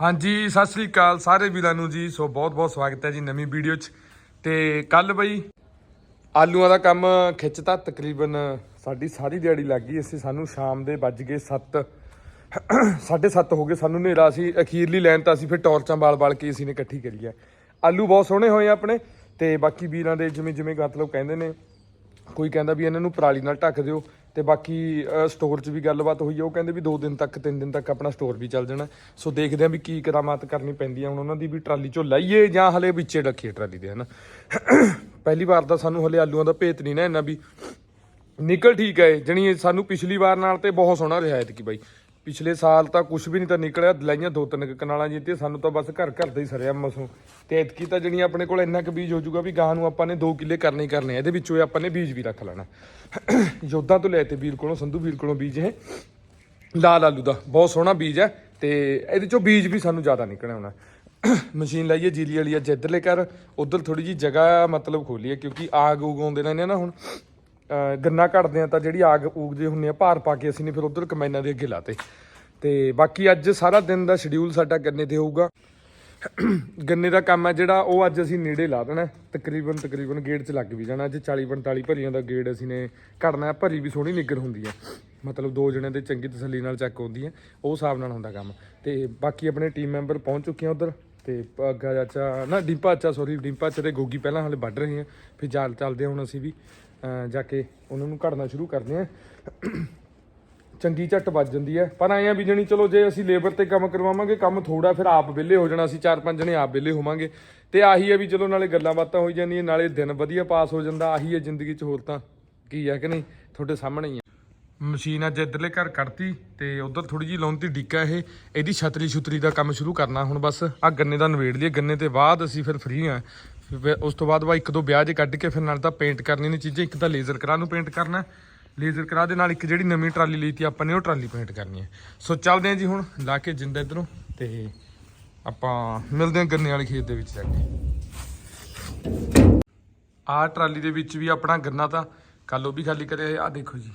ਹਾਂਜੀ, ਸਤਿ ਸ੍ਰੀ ਅਕਾਲ ਸਾਰੇ ਵੀਰਾਂ ਨੂੰ ਜੀ। ਸੋ ਬਹੁਤ ਬਹੁਤ ਸਵਾਗਤ ਹੈ ਜੀ ਨਵੀਂ ਵੀਡੀਓ 'ਚ। ਤੇ ਕੱਲ ਬਈ ਆਲੂਆਂ ਦਾ ਕੰਮ ਖਿੱਚਤਾ, ਤਕਰੀਬਨ ਸਾਡੀ ਸਾਰੀ ਦਿਹਾੜੀ ਲੱਗ ਗਈ। ਅਸੀਂ ਸਾਨੂੰ ਸ਼ਾਮ ਦੇ ਵੱਜ ਗਏ 7 7:30 ਹੋ ਗਏ। ਸਾਨੂੰ ਹਨੇਰਾ ਸੀ, ਅਖੀਰਲੀ ਲਾਈਨ ਤਾਂ ਅਸੀਂ ਫਿਰ ਟਾਰਚਾਂ ਬਾਲ-ਬਾਲ ਕੇ ਅਸੀਂ ਨੇ ਇਕੱਠੀ ਕਰੀ ਹੈ ਆਲੂ ਬਹੁਤ ਸੋਹਣੇ ਹੋਏ ਆ ਆਪਣੇ, ਤੇ ਬਾਕੀ ਵੀਰਾਂ ਦੇ ਜਿਵੇਂ ਜਿਵੇਂ ਮਤਲਬ ਕਹਿੰਦੇ ਨੇ, ਕੋਈ ਕਹਿੰਦਾ ਵੀ ਇਹਨਾਂ ਨੂੰ ਪਰਾਲੀ ਨਾਲ ਢੱਕ ਦਿਓ। ਤੇ ਬਾਕੀ ਸਟੋਰ 'ਚ ਵੀ ਗੱਲਬਾਤ ਹੋਈ ਆ। ਉਹ ਕਹਿੰਦੇ ਵੀ 2 ਦਿਨ ਤੱਕ 3 ਦਿਨ ਤੱਕ ਆਪਣਾ ਸਟੋਰ ਵੀ ਚੱਲ ਜਾਣਾ। ਸੋ ਦੇਖਦੇ ਆ ਵੀ ਕੀ ਕਰਾਮਾਤ ਕਰਨੀ ਪੈਂਦੀ ਆ। ਹੁਣ ਉਹਨਾਂ ਦੀ ਵੀ ਟਰਾਲੀ 'ਚੋਂ ਲਾਈਏ ਜਾਂ ਹਲੇ ਵਿੱਚੇ ਰੱਖੀਏ ਟਰਾਲੀ ਦੇ, ਹਨਾ? ਪਹਿਲੀ ਵਾਰ ਤਾਂ ਸਾਨੂੰ ਹਲੇ ਆਲੂਆਂ ਦਾ ਭੇਤ ਨਹੀਂ ਨਾ ਇੰਨਾ ਵੀ। ਨਿਕਲ ਠੀਕ ਹੈ ਜਣੀ ਸਾਨੂੰ ਪਿਛਲੀ ਵਾਰ ਨਾਲ ਤੇ ਬਹੁਤ ਸੋਹਣਾ ਰਿਹਾ ਐਤਕੀ ਬਾਈ। ਪਿਛਲੇ ਸਾਲ ਤਾਂ ਕੁਝ ਵੀ ਨਹੀਂ ਤਾਂ ਨਿਕਲਿਆ ਲਾਈਆਂ ਦੋ ਤਿੰਨ ਕੁ ਕਨਾਲਾਂ ਜੀ ਤੇ ਸਾਨੂੰ ਤਾਂ ਬਸ ਘਰ ਘਰ ਦਾ ਹੀ ਸਰਿਆ ਮਸੋਂ ਤੇ ਐਤਕੀ ਤਾਂ ਜਣੀ ਆਪਣੇ ਕੋਲ ਇੰਨਾ ਕੁ ਬੀਜ ਹੋ ਜਾਊਗਾ ਵੀ ਗਾਂ ਨੂੰ ਆਪਾਂ ਨੇ 2 ਕਿੱਲੇ ਕਰਨੇ ਹੀ ਕਰਨੇ ਇਹਦੇ ਵਿੱਚੋਂ ਆਪਾਂ ਨੇ ਬੀਜ ਵੀ ਰੱਖ ਲੈਣਾ। ਯੋਧਾ ਤੋਂ ਲੈ ਤੇ ਵੀਰ ਕੋਲੋਂ, ਸੰਧੂ ਵੀਰ ਕੋਲੋਂ ਬੀਜ ਇਹ। ਲਾਲ ਆਲੂ ਦਾ, ਬਹੁਤ ਸੋਹਣਾ ਬੀਜ ਹੈ ਤੇ ਇਹਦੇ ਚੋਂ ਬੀਜ ਵੀ ਸਾਨੂੰ ਜ਼ਿਆਦਾ ਨਿਕਲਿਆ ਹੋਣਾ। ਮਸ਼ੀਨ ਲਾਈਏ ਜੀਲੀ ਵਾਲੀ ਅੱਜ ਇੱਧਰਲੇ ਕਰ ਉਧਰ ਥੋੜੀ ਜੀ ਜਗ੍ਹਾ ਮਤਲਬ ਖੋਲੀ ਹੈ ਕਿਉਂਕਿ ਆਗ ਉਗਾਉਂਦੇ ਰਹਿੰਦੇ ਆ ਨਾ ਹੁਣ। ਗੰਨਾ ਕੱਢਦੇ ਆ ਤਾਂ ਜਿਹੜੀ ਆਗ ਉਗਦੇ ਹੁੰਨੇ ਆ, ਭਾਰ ਪਾ ਕੇ ਅਸੀਂ ਨੇ ਫਿਰ ਉਧਰ ਕਮੈਨਾਂ ਦੇ ਅੱਗੇ ਲਾਤੇ। ਤੇ ਬਾਕੀ ਅੱਜ ਸਾਰਾ ਦਿਨ ਦਾ ਸ਼ਡਿਊਲ ਸਾਡਾ ਗੰਨੇ ਤੇ ਹੋਊਗਾ। ਗੰਨੇ ਦਾ ਕੰਮ ਹੈ ਜਿਹੜਾ, ਉਹ ਅੱਜ ਅਸੀਂ ਨੇੜੇ ਲਾ ਦੇਣਾ। ਤਕਰੀਬਨ ਤਕਰੀਬਨ ਗੇੜ 'ਚ ਲੱਗ ਵੀ ਜਾਣਾ। ਅੱਜ 40 45 ਭਰੀਆਂ ਦਾ ਗੇੜ ਅਸੀਂ ਨੇ ਕੱਢਣਾ ਭਰੀ ਵੀ ਸੋਹਣੀ ਨਿੱਗਰ ਹੁੰਦੀ ਹੈ ਮਤਲਬ ਦੋ ਜਣੇ ਦੇ ਚੰਗੀ ਤਸੱਲੀ ਨਾਲ ਚੈੱਕ ਆਉਂਦੀ ਹੈ ਉਹ ਹਿਸਾਬ ਨਾਲ ਹੁੰਦਾ ਕੰਮ। ਤੇ ਬਾਕੀ ਆਪਣੇ ਟੀਮ ਮੈਂਬਰ ਪਹੁੰਚ ਚੁੱਕੇ ਆ ਉਧਰ। ਤੇ ਅੱਗਾ ਚਾਚਾ, ਨਾ ਡਿੰਪਾ ਚਾਚਾ ਸੌਰੀ ਡਿੰਪਾ ਚਾਚਾ ਤੇ ਗੋਗੀ ਪਹਿਲਾਂ ਹਾਲੇ ਵੱਢ ਰਹੇ ਆ, ਫਿਰ ਜਾਲ ਚੱਲਦੇ ਆ ਹੁਣ ਅਸੀਂ ਵੀ ਜਾ ਕੇ ਉਹਨਾਂ ਨੂੰ ਘੜਨਾ ਸ਼ੁਰੂ ਕਰਦੇ ਆ। ਚੰਗੀ ਝੱਟ ਵੱਜ ਜਾਂਦੀ ਹੈ ਪਰ ਐਂ ਵੀ ਜਣੀ ਚਲੋ ਜੇ ਅਸੀਂ ਲੇਬਰ ਤੇ ਕੰਮ ਕਰਵਾਵਾਂਗੇ, ਕੰਮ ਥੋੜਾ ਫਿਰ ਆਪ ਵਿਹਲੇ ਹੋ ਜਾਣਾ, ਅਸੀਂ ਚਾਰ ਪੰਜ ਜਣੇ ਆਪ ਵਿਹਲੇ ਹੋਵਾਂਗੇ। ਤੇ ਆਹੀ ਹੈ ਵੀ ਚਲੋ ਨਾਲੇ ਗੱਲਾਂ ਬਾਤਾਂ ਹੋਈ ਜਾਂਦੀਆਂ, ਨਾਲੇ ਦਿਨ ਵਧੀਆ ਪਾਸ ਹੋ ਜਾਂਦਾ, ਆਹੀ ਹੈ ਜ਼ਿੰਦਗੀ 'ਚ ਹੋਰ ਤਾਂ ਕੀ ਹੈ ਕਿ ਨਹੀਂ, ਤੁਹਾਡੇ ਸਾਹਮਣੇ ਹੀ ਹੈ ਮਸ਼ੀਨ ਅੱਜ ਇੱਧਰਲੇ ਘਰ ਕੱਢਤੀ ਤੇ ਉਧਰ ਥੋੜੀ ਜੀ ਲਾਉਣ ਦੀ ਡਿੱਕਾ ਇਹ। ਇਹਦੀ ਛਤਰੀ ਛੁਤਰੀ ਦਾ ਕੰਮ ਸ਼ੁਰੂ ਕਰਨਾ ਹੁਣ ਬਸ। ਆ ਗੰਨੇ ਦਾ ਨਵੇੜ ਲਈਏ। ਗੰਨੇ ਤੇ ਬਾਅਦ ਅਸੀਂ ਫਿਰ ਫ੍ਰੀ ਆ ਫਿਰ ਉਸ ਤੋਂ ਬਾਅਦ ਵਾ ਇੱਕ ਦੋ ਵਿਆਹ ਜੇ ਕੱਢ ਕੇ ਫਿਰ ਨਾਲ ਤਾਂ ਪੇਂਟ ਕਰਨੀ ਨੇ ਚੀਜ਼ਾਂ। ਇੱਕ ਤਾਂ ਲੇਜ਼ਰ ਕਰਾ ਨੂੰ ਪੇਂਟ ਕਰਨਾ। ਲੇਜ਼ਰ ਕਰਾ ਦੇ ਨਾਲ ਇੱਕ ਜਿਹੜੀ ਨਵੀਂ ਟਰਾਲੀ ਲਈ ਤੀ ਆਪਾਂ ਨੇ ਉਹ ਟਰਾਲੀ ਪੇਂਟ ਕਰਨੀ ਹੈ। ਸੋ ਚੱਲਦੇ ਹਾਂ ਜੀ ਹੁਣ ਲਾ ਕੇ ਜਿੰਦਾ ਇਧਰੋਂ ਤੇ ਆਪਾਂ ਮਿਲਦੇ ਹਾਂ ਗੰਨੇ ਵਾਲੇ ਖੇਤ ਦੇ ਵਿੱਚ ਜਾ ਕੇ। ਆਹ ਟਰਾਲੀ ਦੇ ਵਿੱਚ ਵੀ ਆਪਣਾ ਗੰਨਾ ਤਾਂ ਕੱਲ ਉਹ ਵੀ ਖਾਲੀ ਕਰਿਆ ਆ ਦੇਖੋ ਜੀ।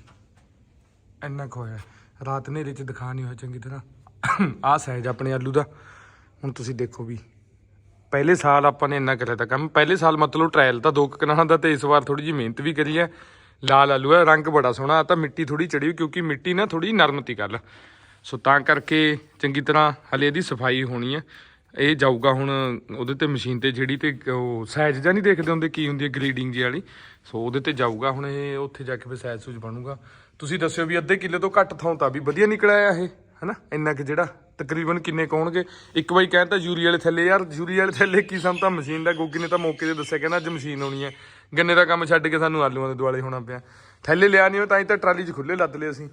ਇੰਨਾ ਕੁ ਹੋਇਆ। ਰਾਤ ਹਨੇਰੇ 'ਚ ਦਿਖਾ ਨਹੀਂ ਹੋਇਆ ਚੰਗੀ ਤਰ੍ਹਾਂ। ਆਹ ਸਾਈਜ਼ ਆਪਣੇ ਆਲੂ ਦਾ। ਹੁਣ ਤੁਸੀਂ ਦੇਖੋ ਵੀ, ਪਹਿਲੇ ਸਾਲ ਆਪਾਂ ਨੇ ਇੰਨਾ ਕਰਿਆ ਤਾਂ ਕੰਮ। ਪਹਿਲੇ ਸਾਲ ਮਤਲਬ ਟ੍ਰਾਇਲ ਤਾਂ ਦੋ ਕੁ ਕਨਾਲਾਂ ਦਾ ਤੇ ਇਸ ਵਾਰ ਥੋੜੀ ਜਿਹੀ ਮਿਹਨਤ ਵੀ ਕਰੀ ਹੈ ਲਾਲ ਆਲੂ ਹੈ ਰੰਗ ਬੜਾ ਸੋਹਣਾ ਆ, ਤਾਂ ਮਿੱਟੀ ਥੋੜੀ ਚੜੀ ਹੋਈ ਕਿਉਂਕਿ ਮਿੱਟੀ ਨਾ ਥੋੜੀ ਨਰਮ ਤੀ ਕੱਲ ਸੋ ਤਾਂ ਕਰਕੇ ਚੰਗੀ ਤਰ੍ਹਾਂ ਹਲੇ ਇਹਦੀ ਸਫ਼ਾਈ ਹੋਣੀ ਹੈ ਇਹ ਜਾਊਗਾ ਹੁਣ ਉਹਦੇ ਤੇ ਮਸ਼ੀਨ ਤੇ ਜਿਹੜੀ ਤੇ ਉਹ ਸਾਈਜ਼ ਜਾਂ ਨਹੀਂ ਦੇਖਦੇ ਹੁੰਦੇ ਕੀ ਹੁੰਦੀ ਹੈ ਗ੍ਰੇਡਿੰਗ ਜੀ ਵਾਲੀ। ਸੋ ਉਹਦੇ ਤੇ ਜਾਊਗਾ ਹੁਣ ਇਹ, ਉੱਥੇ ਜਾ ਕੇ ਫਿਰ ਸਾਈਜ਼ ਸੂਜ ਬਣੂਗਾ। ਤੁਸੀਂ ਦੱਸਿਓ ਵੀ ਅੱਧੇ ਕਿੱਲੇ ਤੋਂ ਘੱਟ ਥਾਂ ਤਾਂ ਵੀ ਵਧੀਆ ਨਿਕਲਿਆ ਇਹ, ਹਨਾ? ਇੰਨਾ ਕਿ ਜਿਹੜਾ ਤਕਰੀਬਨ ਕਿੰਨੇ ਕੌਣਗੇ ਇੱਕ ਵਾਰੀ ਕਹਿੰਦਾ ਯੂਰੀ ਵਾਲੇ ਥੱਲੇ, ਯਾਰ ਯੂਰੀ ਵਾਲੇ ਥੱਲੇ ਕੀ ਸਾਨੂੰ ਤਾਂ ਮਸ਼ੀਨ ਦਾ, ਗੋਗੀ ਨੇ ਤਾਂ ਮੌਕੇ ਤੇ ਦੱਸਿਆ ਕਹਿੰਦਾ ਅੱਜ ਮਸ਼ੀਨ ਆਉਣੀ ਹੈ। ਗੰਨੇ ਦਾ ਕੰਮ ਛੱਡ ਕੇ ਸਾਨੂੰ ਆਲੂਆਂ ਦੇ ਦੁਆਲੇ ਹੋਣਾ ਪਿਆ। ਥੱਲੇ ਲਿਆ ਨਹੀਂ ਉਹ ਤਾਂ ਹੀ ਤਾਂ ਟਰਾਲੀ 'ਚ ਖੁੱਲੇ ਲੱਦ ਲਏ ਅਸੀਂ।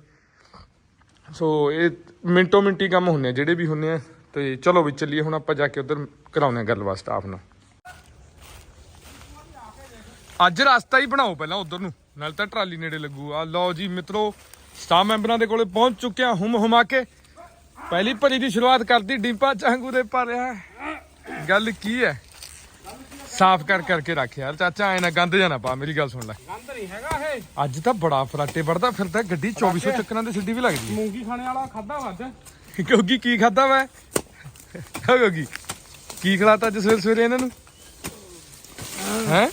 ਸੋ ਇਹ ਮਿੰਟੋ ਮਿੰਟੀ ਕੰਮ ਹੁੰਨੇ ਆ, ਜਿਹੜੇ ਵੀ ਹੁੰਨੇ ਆ। ਤੇ ਚਲੋ ਵੀ ਚੱਲੀਏ ਹੁਣ ਆਪਾਂ ਜਾ ਕੇ ਉਧਰ ਕਰਾਉਨੇ ਆ ਗੱਲਬਾਤ ਸਟਾਫ ਨਾਲ। ਅੱਜ ਰਸਤਾ ਹੀ ਬਣਾਓ ਪਹਿਲਾਂ ਉਧਰ ਨੂੰ ਨਾਲ ਤਾਂ ਟਰਾਲੀ ਨੇੜੇ ਲੱਗੂ। ਆ ਲਓ ਜੀ ਮਿੱਤਰੋ ਸਟਾਫ ਮੈਂਬਰਾਂ ਦੇ ਕੋਲੇ ਪਹੁੰਚ ਚੁੱਕਿਆ ਹੁਮ ਹੁਮਾ ਕੇ। ਪਹਿਲੀ ਭਰੀ ਦੀ ਸ਼ੁਰੂਆਤ ਕਰਤੀ ਡਿੰਪਾ ਚਾਂਗੂ ਦੇ ਭਰਿਆ ਗੱਲ ਕੀ ਹੈ? ਸਾਫ਼ ਕਰ ਕਰਕੇ ਰੱਖ ਯਾਰ ਚਾਚਾ ਐ ਨਾ ਗੰਦ ਜਾਣਾ ਪਾ ਮੇਰੀ ਗੱਲ ਸੁਣ ਲੈ। ਗੰਦ ਨਹੀਂ ਹੈਗਾ ਇਹ। ਅੱਜ ਤਾਂ ਬੜਾ ਫਰਾਟੇ ਵੜਦਾ ਫਿਰਦਾ ਗੱਡੀ 2400 ਚੱਕਰਾਂ ਦੇ ਸਿੱਧੀ ਵੀ ਲੱਗਦੀ ਮੂੰਗੀ ਖਾਣੇ ਵਾਲਾ ਖਾਦਾ ਹੈ ਕਿਉਂਕਿ ਕੀ ਖਾਦਾ ਵਾ? ਹੋ ਗੋਗੀ ਕੀ? ਖਿਲਾਤਾ ਅੱਜ ਸਵੇਰੇ ਸਵੇਰੇ ਇਹਨਾਂ ਨੂੰ? ਹੈ?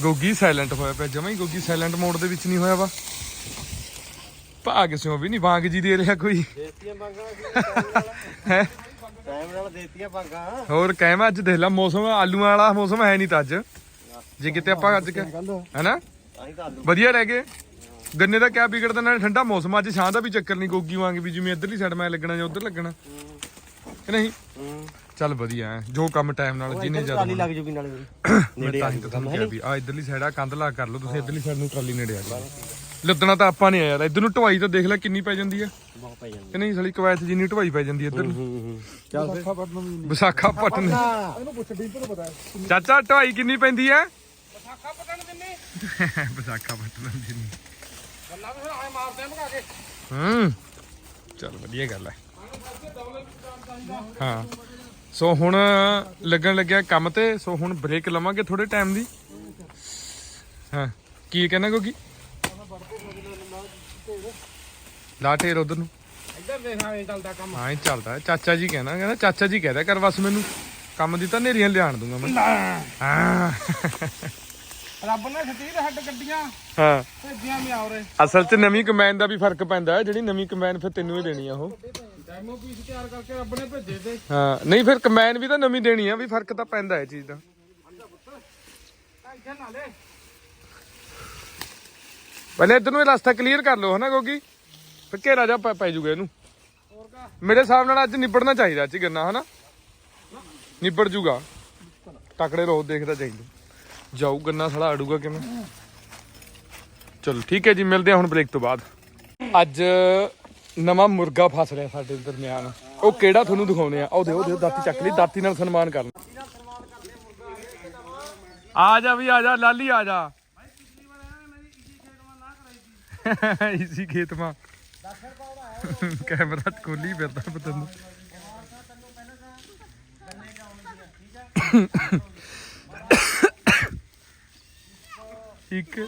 ਗੋਗੀ ਸਾਇਲੈਂਟ ਹੋਇਆ ਪਿਆ ਜਮਾ ਹੀ ਗੋਗੀ ਸਾਇਲੈਂਟ ਮੋਡ ਦੇ ਵਿੱਚ ਨਹੀਂ ਹੋਇਆ ਵਾ। ਭਾਗ ਸਿਓ ਵੀ ਨਹੀਂ ਵਾਂਗ ਜੀ ਦੇ ਰਿਹਾ ਕੋਈ। ਦੇਤੀਆਂ ਬਾਂਗਾਂ ਹੈ? ਟਾਈਮ ਨਾਲ ਦੇਤੀਆਂ ਬਾਂਗਾਂ। ਹੋਰ ਕਹਿਮਾ ਅੱਜ ਦੇਖ ਲਾ ਮੌਸਮ ਆਲੂਆਂ ਵਾਲਾ ਮੌਸਮ ਹੈ ਨਹੀਂ ਤਾਂ ਅੱਜ। ਜੇ ਕਿਤੇ ਆਪਾਂ ਅੱਜ ਕਿ ਹੈਨਾ? ਵਧੀਆ ਰਹਿ ਗਏ। ਗੰਨੇ ਦਾ ਕਿਆ ਵਿਗੜਦਾ? ਨਾਲੇ ਠੰਡਾ ਮੌਸਮ ਅੱਜ ਛਾਂ ਦਾ ਵੀ ਚੱਕਰ ਨਹੀਂ ਗੋਗੀ ਵਾਂਗ ਵੀ ਜਿਵੇਂ ਇੱਧਰਲੀ ਸਾਈਡ ਮੈਂ ਲੱਗਣਾ ਜਾਂ ਉੱਧਰ ਲੱਗਣਾ। ਕਿ ਨਹੀਂ? ਹੂੰ ਚੱਲ ਵਧੀਆ ਹੈ ਜੋ ਕੰਮ ਟਾਈਮ ਨਾਲ ਜਿਹਨੇ ਜ਼ਿਆਦਾ ਟਰਾਲੀ ਲੱਗ ਜੂਗੀ ਨਾਲੇ। ਮੈਂ ਤਾਂ ਹੀ ਤਾਂ ਤੁਹਾਨੂੰ ਕਿਹਾ ਵੀ ਆ ਇਧਰਲੀ ਸਾਈਡ ਆ ਕੰਧ ਲਾ ਕਰ ਲਓ ਤੁਸੀਂ ਇਧਰਲੀ ਸਾਈਡ ਨੂੰ ਟਰਾਲੀ ਨੇੜੇ ਆ ਜਾਓ। ਲੱਦਣਾ ਤਾਂ ਆਪਾਂ ਨਹੀਂ ਆ ਯਾਰ ਇਧਰ ਨੂੰ ਢਵਾਈ ਤਾਂ ਦੇਖ ਲੈ ਕਿੰਨੀ ਪੈ ਜਾਂਦੀ ਆ। ਬਹੁਤ ਪੈ ਜਾਂਦੀ। ਕਿ ਨਹੀਂ ਸਾਲੀ ਕਵੈਤ ਜਿੰਨੀ ਢਵਾਈ ਪੈ ਜਾਂਦੀ ਇੱਧਰ ਨੂੰ। ਹੂੰ ਹੂੰ ਚੱਲ ਫੇ ਵਿਸਾਖਾ ਪਟਨ ਇਹਨੂੰ ਪੁੱਛ ਡੀਪ ਨੂੰ ਪਤਾ ਚਾਚਾ ਢਵਾਈ ਕਿੰਨੀ ਪੈਂਦੀ ਆ? ਪਸਾਖਾ ਪਟਣ ਦਿੰਨੇ ਵਿਸਾਖਾ ਪਟਨ ਜਿੰਨੀ। ਗੱਲਾਂ ਵੀ ਫਿਰ ਆਏ ਮਾਰਦੇ ਆ ਭਗਾ ਕੇ। ਹੂੰ। ਚੱਲ ਵਧੀਆ ਗੱਲ ਹੈ ਹਾਂ। ਸੋ ਹੁਣ ਲੱਗਣ ਲੱਗਿਆ ਕੰਮ ਤੇ ਸੋ ਹੁਣ ਬ੍ਰੇਕ ਲਵਾਂਗੇ ਥੋੜੇ ਟਾਈਮ ਦੀ। ਹਾਂ। ਕੀ ਕਹਿਣਾ ਕੋਕੀ ਲਾ ਢੇਰ ਉਧਰ ਨੂੰ। ਇੱਧਰ ਦੇਖ ਐਂ ਚੱਲਦਾ ਕੰਮ। ਹਾਂ ਇਹ ਚੱਲਦਾ। ਚਾਚਾ ਜੀ ਕਹਿਣਾ ਕਹਿੰਦਾ ਚਾਚਾ ਜੀ ਕਹਿਦਾ ਕਰ ਬਸ ਮੈਨੂੰ। ਕੰਮ ਦੀ ਤਾਂ ਨੇਰੀਆਂ ਲਿਆਣ ਦੂੰਗਾ ਮੈਂ। ਹਾਂ। ਰੱਬ ਨੇ ਸੱਚੀ ਦੇ ਹੱਡ ਗੱਡੀਆਂ ਹਾਂ। ਭੇਜੀਆਂ ਮਿਆਉਰੇ ਅਸਲ 'ਚ ਨਵੀਂ ਕਮੈਨ ਦਾ ਵੀ ਫ਼ਰਕ ਪੈਂਦਾ ਹੈ ਜਿਹੜੀ ਨਵੀਂ ਕਮੈਨ ਫਿਰ ਤੈਨੂੰ ਹੀ ਦੇਣੀ ਆ ਉਹ। ਡੈਮੋ ਪੀਸ ਤਿਆਰ ਕਰਕੇ ਰੱਬ ਨੇ ਭੇਜੇ ਤੇ। ਹਾਂ ਨਹੀਂ ਫਿਰ ਕਮੈਨ ਵੀ ਤਾਂ ਨਵੀਂ ਦੇਣੀ ਆ ਵੀ ਫ਼ਰਕ ਤਾਂ ਪੈਂਦਾ ਹੈ ਚੀਜ਼ ਦਾ। ਪਹਿਲੇ ਇਧਰ ਨੂੰ ਇਹ ਰਸਤਾ ਕਲੀਅਰ ਕਰ ਲਓ ਹਨਾ ਗੋਗੀ? ਫਿਰ ਘੇਰਾ ਜਾ ਪੈ ਜੂਗਾ ਇਹਨੂੰ। ਮੇਰੇ ਹਿਸਾਬ ਨਾਲ ਅੱਜ ਨਿਬੜਨਾ ਚਾਹੀਦਾ ਅੱਜ ਗੰਨਾ ਹਨਾ? ਨਿਬੜ ਜੂਗਾ। ਤਕੜੇ ਰਹੋ ਦੇਖਦਾ ਚਾਹੀਦਾ। ਜਾਊ, ਗੰਨਾ ਸਾਲਾ ਅੜੂਗਾ ਕਿਵੇਂ? ਚਲੋ, ਠੀਕ ਹੈ ਜੀ, ਮਿਲਦੇ ਹਾਂ ਹੁਣ ਬ੍ਰੇਕ ਤੋਂ ਬਾਅਦ। ਅੱਜ ਨਵਾਂ ਮੁਰਗਾ ਫਸ ਰਿਹਾ ਸਾਡੇ ਦਰਮਿਆਨ। ਉਹ ਕਿਹੜਾ ਤੁਹਾਨੂੰ ਦਿਖਾਉਣੇ ਆ? ਉਹ ਦੇ ਉਹ ਦਾਤੀ ਚੱਕ ਲਈ, ਦਾਤੀ ਨਾਲ ਸਨਮਾਨ ਕਰਨਾ ਆ ਜਾ ਵੀ, ਆ ਜਾ, ਲਾਲੀ, ਆ ਜਾ। ਇਸੀ ਖੇਤ ਮਾ। ਕੈਮਰਾ ਖੋਲੀ ਫਿਰਦਾ ਇੱਕ।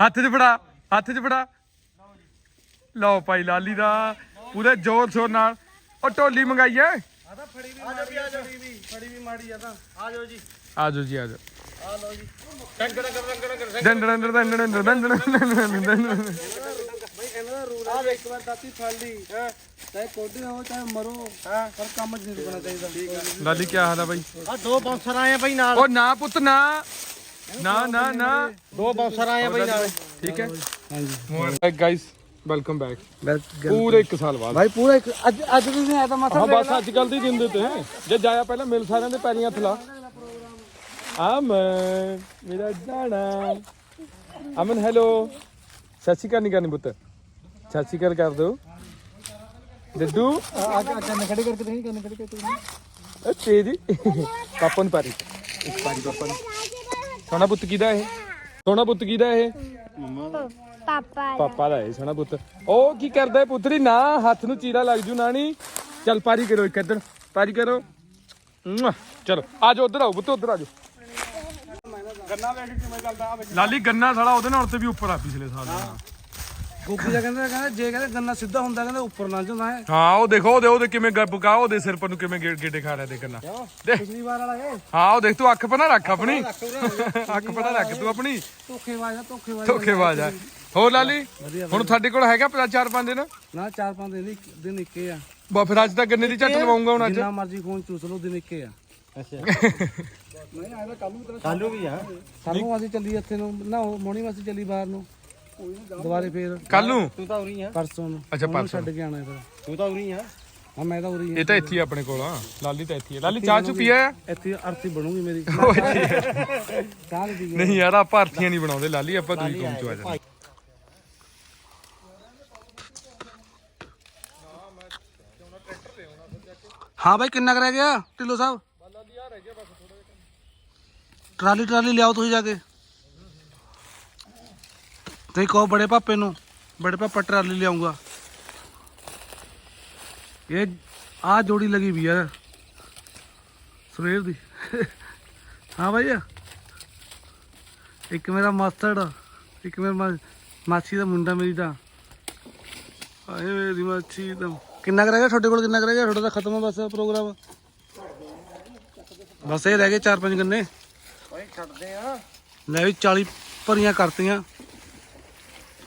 ਹੱਥ 'ਚ ਫੜਾ ਹੱਥ 'ਚ ਫੜਾ। ਲਓ ਭਾਈ ਲਾਲੀ ਦਾ ਪੂਰੇ ਜ਼ੋਰ ਸ਼ੋਰ ਨਾਲ। ਉਹ ਢੋਲੀ ਮੰਗਾਈ ਐ। ਫੜੀ ਵੀ ਫੜੀ ਵੀ ਮਾੜੀ ਆ ਤਾਂ ਆ ਜਾਓ ਜੀ ਆਜੋ ਜੀ ਆਜੋ ਆ ਲਓ ਜੀ। ਕਰ ਡੰਡਣ ਡੰਡਣ ਡੰਡਣ ਡੰਡਣ ਡੰਡਣ ਬਈ ਇਹਨਾਂ ਦਾ ਰੂਲ ਆ ਇੱਕ ਵਾਰ ਦਾਤੀ ਫੜ ਲਈ ਹਾਂ? ਚਾਹੇ ਕੋਡੇ ਹੋ ਚਾਹੇ ਮਰੋ ਹਾਂ? ਪਰ ਕੰਮ ਚ ਨਹੀਂ ਰੁਕਣਾ ਚਾਹੀਦਾ। ਠੀਕ ਆ। ਲਾਲੀ ਕੀ ਹਾਲ ਆ ਬਾਈ? ਆ ਦੋ ਬਾਉਂਸਰ ਆਏ ਆ ਬਈ ਨਾਲ। ਉਹ ਨਾ ਪੁੱਤ ਨਾ। ਨਾ ਨਾ ਨਾ। ਦੋ ਬਾਉਂਸਰ ਆਏ ਆ ਬਈ ਨਾਲ। ਠੀਕ ਹੈ? ਹਾਂਜੀ। ਗਾਇਸ ਵੈਲਕਮ ਬੈਕ ਪੂਰੇ 1 ਸਾਲ ਬਾਅਦ। ਭਾਈ ਪੂਰਾ ਇੱਕ ਅੱਜ ਅੱਜ ਵੀ ਨਹੀਂ ਆਇਆ ਤਾਂ ਮਸਾ ਹਾਂ ਬਸ ਅੱਜ ਕੱਲ ਦੀ ਦਿਨ ਦੇ ਤੇ ਜੇ ਜਾਇਆ ਪਹਿਲਾਂ ਮਿਲ ਸਾਰਿਆਂ ਦੇ ਪੈਰੀਂ ਹੱਥ ਲਾ। ਅਮਨ ਮੇਰਾ ਜਾਣਾ। ਅਮਨ ਹੈਲੋ ਸਤਿ ਸ਼੍ਰੀ ਅਕਾਲ ਨਹੀਂ ਕਰਨੀ ਪੁੱਤ। ਸਤਿ ਸ਼੍ਰੀ ਅਕਾਲ ਕਰ ਦੋ ਦੱਦੂ ਆ ਕੰਨ ਖੜੇ ਕਰਕੇ ਨਹੀਂ ਕੰਨ ਖੜੇ ਕਰਕੇ ਇਹ ਤੇਰੀ ਪਾਪਨ ਪਾਰੀ। ਇੱਕ ਪਾਰੀ ਪਾਪਨ ਸੋਨਾ ਪੁੱਤ ਕਿਹਦਾ ਇਹ? ਸੋਨਾ ਪੁੱਤ ਕਿਹਦਾ ਇਹ? ਪਾਪਾ ਪਾਪਾ ਦਾ ਇਹ ਸੋਨਾ ਪੁੱਤ। ਉਹ ਕੀ ਕਰਦਾ ਹੈ ਪੁੱਤਰੀ? ਨਾ ਹੱਥ ਨੂੰ ਚੀਰਾ ਲੱਗ ਜੂ ਨਾਣੀ ਚੱਲ ਪਾਰੀ ਕਰੋ ਇੱਕ ਇੱਧਰ। ਪਾਰੀ ਕਰੋ। ਚਲੋ ਆ ਜਾਓ ਉਧਰ ਆਓ ਪੁੱਤ ਉਧਰ ਆ ਜਾਓ। ਗੰਨਾ ਵੇਖ ਕਿਵੇਂ ਚੱਲਦਾ? ਲਾਲੀ ਗੰਨਾ ਸਾਲਾ ਉਹਦੇ ਨਾਲ ਤੇ ਵੀ ਉੱਪਰ ਆ ਪਿਛਲੇ ਸਾਲ ਨਾਲੋਂ। ਗੋਪੀ ਦਾ ਕਹਿੰਦਾ ਕਹਿੰਦਾ ਜੇ ਕਹਿੰਦਾ ਗੰਨਾ ਸਿੱਧਾ ਹੁੰਦਾ ਕਹਿੰਦਾ ਉੱਪਰ ਲੰਘ ਜਾਂਦਾ ਹੈ। ਹਾਂ ਉਹ ਦੇਖੋ ਉਹਦੇ ਉਹਦੇ ਕਿਵੇਂ ਗੱਬਕਾ ਉਹਦੇ ਸਿਰ ਪਰ ਨੂੰ ਕਿਵੇਂ ਗੇ- ਗੇੜੇ ਖਾ ਰਿਹਾ ਦੇ ਗੰਨਾ। ਦੇਖ। ਪਿਛਲੀ ਵਾਰ ਵਾਲਾ ਇਹ? ਹਾਂ ਉਹ ਦੇਖ ਤੂੰ ਅੱਖ ਪਨਾ ਰੱਖ ਆਪਣੀ। ਅੱਖ ਪਨਾ ਰੱਖ ਤੂੰ ਆਪਣੀ। ਧੋਖੇਬਾਜ਼ ਆ ਧੋਖੇਬਾਜ਼ ਧੋਖੇਬਾਜ਼ ਆ। ਹੋਰ ਲਾਲੀ ਹੁਣ ਤੁਹਾਡੇ ਕੋਲ ਹੈਗਾ ਪਤਾ ਚਾਰ ਪੰਜ ਦਿਨ? ਨਾ ਚਾਰ ਪੰਜ ਦਿਨ ਇੱਕ ਦਿਨ ਇੱਕੇ ਆ। ਬਾ ਫਿਰ ਅੱਜ ਤਾਂ ਗੰਨੇ ਦੀ ਝੱਟ ਲਵਾਉਂਗਾ ਹੁਣ ਅੱਜ। ਜਿੰਨਾ ਮਰਜ਼ੀ ਖੂਨ ਚੂਸ ਲਓ ਦਿਨ ਇੱਕੇ ਆ। ਅੱਛਾ। ਨਹੀਂ ਆਇਆ ਕੱਲ ਨੂੰ ਕੱਲ ਵੀ ਆ? ਸਾਨੂੰ ਅਸੀਂ ਚੱਲੀ ਇੱਥੇ ਨੂੰ ਨਾ ਉਹ ਮੋਣੀ ਵਾਸਤੇ ਚੱਲੀ ਬਾਹਰ ਨੂੰ। ਦੁਬਾਰੇ ਫੇਰ ਕੱਲ ਨੂੰ? ਤੂੰ ਤਾਂ ਉਰੀ ਆ। ਪਰਸੋਂ ਨੂੰ। ਅੱਛਾ, ਉਹਨੂੰ ਪਰਸੋਂ। ਛੱਡ ਕੇ ਆਣਾ ਫਿਰ। ਤੂੰ ਤਾਂ ਉਰੀ ਆ। ਹਾਂ ਮੈਂ ਤਾਂ ਉਰੀ ਆ। ਇਹ ਤਾਂ ਇੱਥੇ ਹੀ ਆ ਆਪਣੇ ਕੋਲ ਆ ਲਾਲੀ ਤਾਂ ਇੱਥੇ ਹੀ ਆ। ਲਾਲੀ ਚਾਹ ਚੁ ਪੀਆ? ਆ? ਇੱਥੇ ਅਰਥੀ ਬਣੂਗੀ ਮੇਰੀ। ਚਾਹ ਦੀ ਪੀ ਨਹੀਂ ਯਾਰ ਆਪਾਂ ਅਰਥੀਆਂ ਨਹੀਂ ਬਣਾਉਂਦੇ। ਲਾਲੀ ਆਪਾਂ ਦੂਈ ਕੰਮ ਚ ਆ ਜਾਂਦੇ। ਹਾਂ ਬਾਈ ਕਿੰਨਾ ਕੁ ਰਹਿ ਗਿਆ ਢਿੱਲੋ ਸਾਹਿਬ? ਟਰਾਲੀ ਟਰਾਲੀ ਲਿਆਓ ਤੁਸੀਂ ਜਾ ਕੇ। ਤੇ ਕਹੋ ਬੜੇ ਪਾਪੇ ਨੂੰ ਬੜੇ ਪਾਪਾ ਟਰਾਲੀ ਲਿਆਉਂਗਾ। ਇਹ ਆ ਜੋੜੀ ਲੱਗੀ ਵੀ ਯਾਰ ਸਵੇਰ ਦੀ। ਹਾਂ ਬਾਈ ਇੱਕ ਮੇਰਾ ਮਾਸਟਰ ਇੱਕ ਮੇਰਾ ਮਾਸੀ ਦਾ ਮੁੰਡਾ ਮੇਰੀ ਦਾ। ਆਏ ਮੇਰੀ ਮਾਸੀ ਦਾ। ਕਿੰਨਾ ਕੁ ਰਹਿ ਗਿਆ ਤੁਹਾਡੇ ਕੋਲ ਕਿੰਨਾ ਕੁ ਰਹਿ ਗਿਆ? ਤੁਹਾਡਾ ਤਾਂ ਖਤਮ ਆ ਬਸ ਪ੍ਰੋਗਰਾਮ। ਬਸ ਇਹ ਰਹਿ ਗਏ ਚਾਰ ਪੰਜ ਗੰਨੇ। ਓਏ ਛੱਡਦੇ ਆ। ਲੈ ਵੀ 40 ਭਰੀਆਂ ਕਰਤੀਆਂ।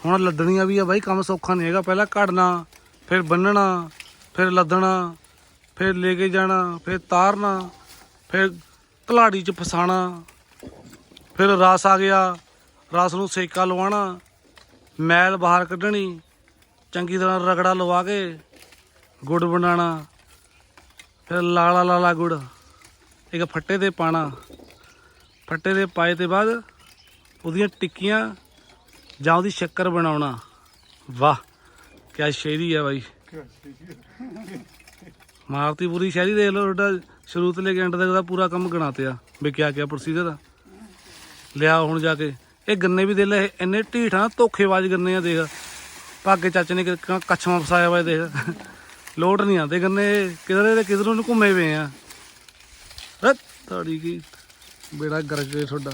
ਹੁਣ ਲੱਦਣੀਆਂ ਵੀ ਆ ਬਾਈ, ਕੰਮ ਸੌਖਾ ਨਹੀਂ ਹੈਗਾ। ਪਹਿਲਾਂ ਘੜਨਾ ਫਿਰ ਬੰਨਣਾ, ਫਿਰ ਲੱਦਣਾ, ਫਿਰ ਲੈ ਕੇ ਜਾਣਾ, ਫਿਰ ਤਾਰਨਾ, ਫਿਰ ਕਲਾੜੀ 'ਚ ਫਸਾਣਾ, ਫਿਰ ਰਸ ਆ ਗਿਆ, ਰਸ ਨੂੰ ਸੇਕਾ ਲਵਾਉਣਾ, ਮੈਲ ਬਾਹਰ ਕੱਢਣੀ, ਚੰਗੀ ਤਰ੍ਹਾਂ ਰਗੜਾ ਲਵਾ ਕੇ ਗੁੜ ਬਣਾਉਣਾ, ਫਿਰ ਲਾਲਾ ਲਾਲਾ ਗੁੜ, ਇੱਕ ਫੱਟੇ ਤੇ ਪਾਣਾ ਫੱਟੇ ਦੇ ਪਾਏ ਤੇ ਬਾਅਦ ਉਹਦੀਆਂ ਟਿੱਕੀਆਂ ਜਾਂ ਉਹਦੀ ਸ਼ੱਕਰ ਬਣਾਉਣਾ। ਵਾਹ, ਕਿਆ ਸ਼ਾਇਰੀ ਹੈ ਬਾਈ। ਮਾਰਤੀ ਪੂਰੀ ਸ਼ਾਇਰੀ ਦੇਖ ਲਓ, ਤੁਹਾਡਾ ਸ਼ੁਰੂ ਤੋਂ ਲੈ ਕੇ ਐਂਡ ਤੱਕ ਦਾ ਪੂਰਾ ਕੰਮ ਗਣਾਤੇ ਵੀ ਕਿਆ ਕਿਆ ਪ੍ਰੋਸੀਜਰ ਆ। ਲਿਆ ਹੁਣ ਜਾ ਕੇ। ਇਹ ਗੰਨੇ ਵੀ ਦੇ ਲੈ ਇੰਨੇ ਢੀਠ ਆ ਧੋਖੇਬਾਜ਼ ਗੰਨੇ ਆ ਦੇਖ। ਭਾਗੇ ਚਾਚੇ ਨੇ ਕਿ- ਕੱਛਾਂ ਫਸਾਇਆ ਵਾ ਦੇਖ। ਲੋਟ ਨਹੀਂ ਆਉਂਦੇ ਗੰਨੇ, ਕਿਧਰੇ ਤੇ ਕਿਧਰੋਂ ਨੂੰ ਘੁੰਮੇ ਪਏ ਆ। ਰੱਤ ਤੁਹਾਡੀ ਕੀ ਬੇੜਾ ਗਰਜ ਗਏ ਤੁਹਾਡਾ।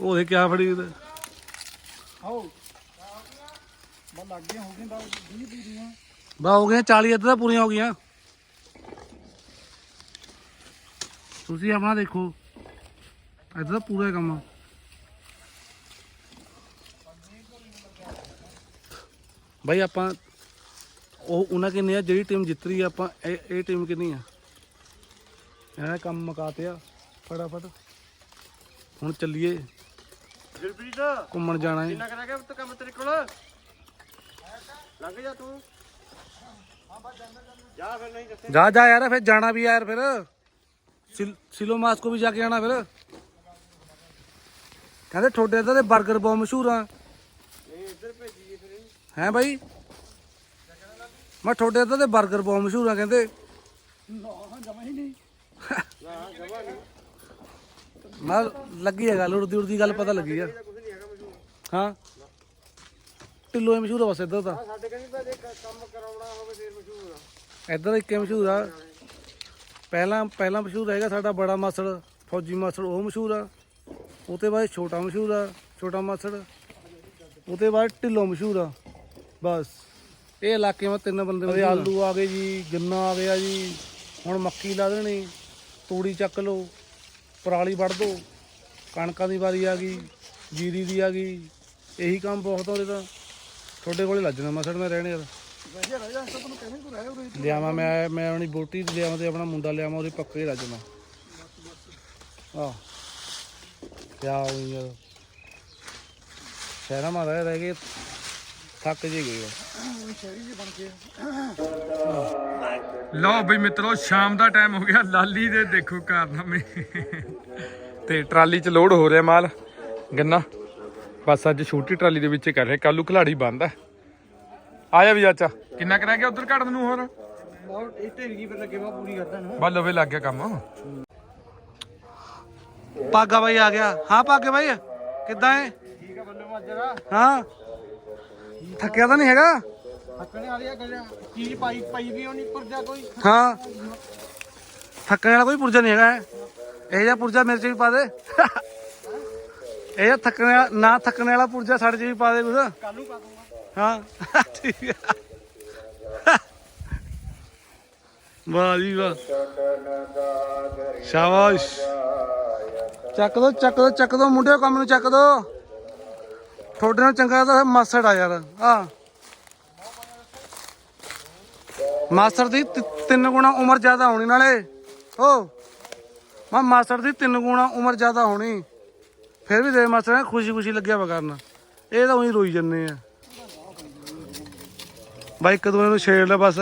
ਉਹ ਦੇ ਕਿਆ ਫੜੀ ਉਹਦੇ। ਆਓ। ਬਸ ਲੱਗ ਗਿਆ ਹੋ ਗਿਆ 20 ਪੂਰੀਆਂ। ਬਾ ਹੋ ਗਈਆਂ 40 ਅੱਧ ਤਾਂ ਪੂਰੀਆਂ ਹੋ ਗਈਆਂ। ਤੁਸੀਂ ਆਪਣਾ ਦੇਖੋ। ਇੱਧਰ ਤਾਂ ਪੂਰਾ ਕੰਮ ਆ। ਬਾਈ ਆਪਾਂ ਉਹ ਉਹਨਾਂ ਕਿੰਨੀ ਆ ਜਿਹੜੀ ਟੀਮ ਜਿੱਤ ਰਹੀ ਆ ਆਪਾਂ ਇਹ ਇਹ ਟੀਮ ਕਿੰਨੀ ਆ? ਇਹਨਾਂ ਕੰਮ ਮੁਕਾਤੇ ਆ ਫਟਾਫਟ। ਹੁਣ ਚੱਲੀਏ। ਦਿਲਪ੍ਰੀਤ ਘੁੰਮਣ ਜਾਣਾ ਹੈ ਕਿੰਨਾ ਗਿਆ ਤੇ ਕੰਮ ਤੇਰੇ ਕੋਲ? ਲੰਘ ਜਾ ਤੂੰ। ਜਾ ਫਿਰ ਨਹੀਂ ਦੱਸੇ। ਜਾ ਜਾ ਯਾਰ ਫਿਰ ਜਾਣਾ ਵੀ ਯਾਰ ਫਿਰ। ਸਿਲ- ਮਾਸ ਕੋ ਵੀ ਜਾ ਕੇ ਆਣਾ ਫਿਰ। ਕਹਿੰਦੇ ਤੁਹਾਡੇ ਇੱਧਰ ਦੇ 버ਗਰ ਬਹੁਤ ਮਸ਼ਹੂਰ ਆ। ਇੱਧਰ ਭੇਜੀਏ ਫਿਰ ਇਹਨੂੰ। ਹੈ ਬਾਈ? ਮੈਂ ਤੁਹਾਡੇ ਇੱਧਰ ਦੇ 버ਗਰ ਬਹੁਤ ਮਸ਼ਹੂਰ ਆ ਕਹਿੰਦੇ। ਨਾ ਜਮਾ ਹੀ ਨਹੀਂ। ਨਾ ਜਮਾ ਨਹੀਂ। ਮੈਂ ਲੱਗੀ ਹੈ ਗੱਲ, ਉੜਦੀ ਉੜਦੀ ਗੱਲ ਪਤਾ ਲੱਗੀ ਆ। ਹਾਂ। ਢਿੱਲੋਂ ਹੀ ਮਸ਼ਹੂਰ ਆ ਬਸ ਇੱਧਰ ਤਾਂ। ਸਾਡੇ ਕਹਿੰਦੇ ਕੰਮ ਕਰਾਉਣਾ ਹੋਵੇ ਫਿਰ ਮਸ਼ਹੂਰ ਆ ਇੱਧਰ ਇੱਕ ਮਸ਼ਹੂਰ ਆ। ਪਹਿਲਾਂ ਪਹਿਲਾਂ ਮਸ਼ਹੂਰ ਹੈਗਾ ਸਾਡਾ ਬੜਾ ਮਾਸੜ, ਫੌਜੀ ਮਾਸੜ, ਉਹ ਮਸ਼ਹੂਰ ਆ। ਉਹ ਤੋਂ ਬਾਅਦ ਛੋਟਾ ਮਸ਼ਹੂਰ ਆ, ਛੋਟਾ ਮਾਸੜ। ਉਹ ਤੋਂ ਬਾਅਦ ਢਿੱਲੋਂ ਮਸ਼ਹੂਰ ਆ। ਬਸ। ਇਹ ਇਲਾਕੇ ਵਿੱਚ ਤਿੰਨ ਬੰਦੇ ਮਸ਼ਹੂਰ ਆਲੂ ਆ ਗਏ ਜੀ ਗੰਨਾ ਆ ਗਿਆ ਜੀ। ਹੁਣ ਮੱਕੀ ਲਾ ਦੇਣੀ, ਤੂੜੀ ਚੱਕ ਲਓ। ਪਰਾਲੀ ਵੱਢ ਦੋ ਕਣਕਾਂ ਦੀ ਵਾਰੀ ਆ ਗਈ ਜੀਰੀ ਦੀ ਆ ਗਈ ਇਹੀ ਕੰਮ ਬਹੁਤ ਹੋ ਰਿਹਾ ਤੁਹਾਡੇ ਕੋਲੇ ਲੱਜਣਾ ਮਸੜ ਮੈਂ ਰਹਿਣੇ ਯਾਰ। ਕਹਿੰਦੇ ਤੂੰ ਰਹਿ ਉਰੇ। ਲਿਆਵਾਂ ਮੈਂ ਮੈਂ ਆਪਣੀ ਬੋਟੀ ਤੇ ਲਿਆਵਾਂ ਤੇ ਆਪਣਾ ਮੁੰਡਾ ਲਿਆਵਾਂ ਉਹਦੇ ਪੱਕੇ ਰੱਜਣਾ ਆਹ। ਕਿਆ ਹੋਈ ਯਾਰ। ਸ਼ਹਿਰਾਂ ਮਾ ਰਹਿ ਰਹਿ ਗਏ ਥੱਕ ਜੇ ਗਏ ਆ। ਲਓ ਬਈ ਮਿੱਤਰੋ ਸ਼ਾਮ ਦਾ ਟਾਈਮ ਹੋ ਗਿਆ। ਲਾਲੀ ਦੇ ਦੇਖੋ ਕਾਰਨਾਮੇ। ਤੇ ਟਰਾਲੀ 'ਚ ਲੋਡ ਹੋ ਰਿਹਾ ਮਾਲ। ਗੰਨਾ। ਬਸ ਅੱਜ ਛੋਟੀ ਟਰਾਲੀ ਦੇ ਵਿੱਚ ਹੀ ਕਰ ਰਹੇ। ਕੱਲੂ ਖਿਲਾੜੀ ਬੰਦ ਆ। ਆਇਆ ਵੀ ਚਾਚਾ। ਕਿੰਨਾ ਕਰਿਆ ਗਿਆ ਉਧਰ ਕੱਢ ਨੂੰ ਹੋਰ? ਬਹੁਤ ਇਹ ਢੇਰੀ ਫਿਰ ਲੱਗੇ ਵਾ ਪੂਰੀ ਕਰਦਾ ਨਾ। ਬਾ ਲਵੇ ਲੱਗ ਗਿਆ ਕੰਮ। ਪਾਗਾ ਬਾਈ ਆ ਗਿਆ। ਹਾਂ ਪਾਗੇ ਬਾਈ। ਕਿੱਦਾਂ ਹੈ ਠੀਕ ਆ ਬੱਲੇ ਮਾਜਰਾ। ਹਾਂ। ਥੱਕਿਆ ਤਾਂ ਨਹੀਂ ਹੈਗਾ? ਹੱਕਣੇ ਵਾਲੀ ਆ ਗੱਲ ਚੀਜ਼ ਪਾਈ ਪਈ ਵੀ ਹੋਣੀ ਪੁਰਜਾ ਕੋਈ। ਹਾਂ। ਥੱਕਣ ਵਾਲਾ ਕੋਈ ਪੁਰਜਾ ਨਹੀਂ ਹੈਗਾ ਇਹ। ਜਿਹਾ ਪੁਰਜਾ ਮੇਰੇ ਚ ਵੀ ਪਾ ਦੇ। ਇਹ ਜਿਹਾ ਥੱਕਣ ਵਾਲਾ ਨਾ ਥੱਕਣ ਵਾਲਾ ਪੁਰਜਾ ਸਾਡੇ ਚ ਵੀ ਪਾ ਦੇ ਕੁਛ। ਕੱਲੂ ਪਾ ਦੂੰਗਾ। ਹਾਂ। ਠੀਕ ਹੈ ਵਾਹ ਜੀ ਵਾਹ। ਸ਼ਾਬਾਸ਼। ਚੱਕ ਦੋ ਚੱਕ ਦੋ ਚੱਕ ਦੋ ਮੁੰਡਿਓ ਕੰਮ ਨੂੰ ਚੱਕ ਦੋ। ਤੁਹਾਡੇ ਨਾਲ ਚੰਗਾ ਤਾਂ ਮਾਸੜ ਆ ਯਾਰ, ਆ। ਮਾਸਟਰ ਦੀ ਤਿੰਨ ਗੁਣਾ ਉਮਰ ਜ਼ਿਆਦਾ ਹੋਣੀ ਨਾਲੇ। ਓ, ਮਾ ਮਾਸਟਰ ਦੀ ਤਿੰਨ ਗੁਣਾ ਉਮਰ ਜ਼ਿਆਦਾ ਹੋਣੀ। ਫਿਰ ਵੀ ਦੇ ਮਾਸਟਰ ਨੇ ਖੁਸ਼ੀ ਖੁਸ਼ੀ ਲੱਗਿਆ ਵਾ ਕਰਨ। ਇਹ ਤਾਂ ਉਹੀ ਰੋਈ ਜੰਨੇ ਆ। ਬਾਈ ਇੱਕ ਦੂਜੇ ਨੂੰ ਛੇੜ ਲੈ ਬਸ।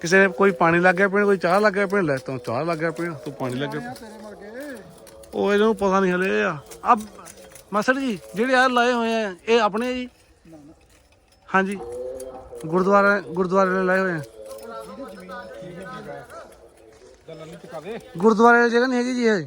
ਕਿਸੇ ਕੋਈ ਪਾਣੀ ਲੱਗ ਗਿਆ ਪੀਣ ਕੋਈ ਚਾਹ ਲੱਗ ਗਿਆ ਪੀਣ ਲੈ ਤੂੰ ਚਾਹ ਲੱਗ ਗਿਆ ਪੀਣ ਤੂੰ ਪਾਣੀ ਲੱਗ ਗਿਆ ਤੇਰੇ ਉਹ ਇਹਨਾਂ ਨੂੰ ਪਤਾ ਨਹੀਂ ਹਲੇ ਆ। ਅਬ ਮਾਸਟਰ ਜੀ, ਜਿਹੜੇ ਆ ਲਾਏ ਹੋਏ ਆ, ਇਹ ਆਪਣੇ ਆ ਜੀ? ਹਾਂਜੀ। ਗੁਰਦੁਆਰਾ, ਗੁਰਦੁਆਰੇ ਨੇ ਲਾਏ ਹੋਏ ਆ। ਗੁਰਦੁਆਰੇ ਦੀ ਜਗ੍ਹਾ ਨਹੀਂ ਹੈਗੀ ਜੀ ਇਹ।